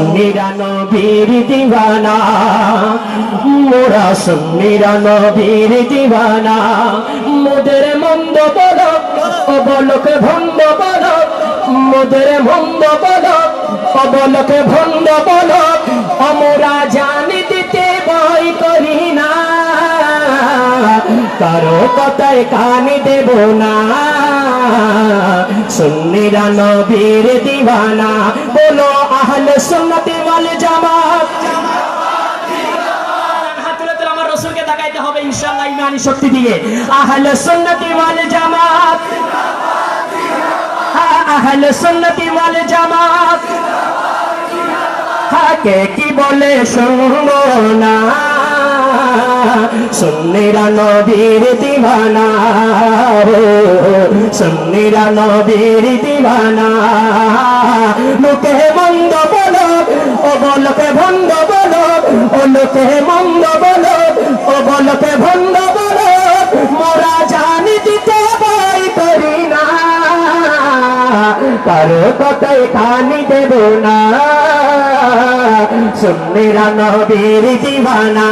সুন্নিরা নবীর দিওয়ানা মোরা সুন্নিরা নবীর দিওয়ানা মোদের মন্দ বলো অবলোকে ভন্ড বলো মোদের মন্দ বলো অবলোকে ভন্ড বলো অমরা জানি দিতে ভয় করি না কারও কথায় কানে দেব না সুন্নিরা নবীর দিওয়ানা বলো আহলে সুন্নতি ওয়াল জামাত। ইনশাআল্লাহ ইমানি শক্তি দিয়ে। আহলে হ্যাঁ, হাকে কি বলে সুন্নিরা নবীর সুন্নিরা নবীর দিবানা। লোকে মন্দ বলো, ও বলকে ভন্ড বলো, ও লোকে মন্দ বলো, ও বলকে ভন্ড বলো, মোরা জানি দিতে ভয় করি না। কারও কথায় কানি দেব না। সুন্নিরা নবীর দিবানা।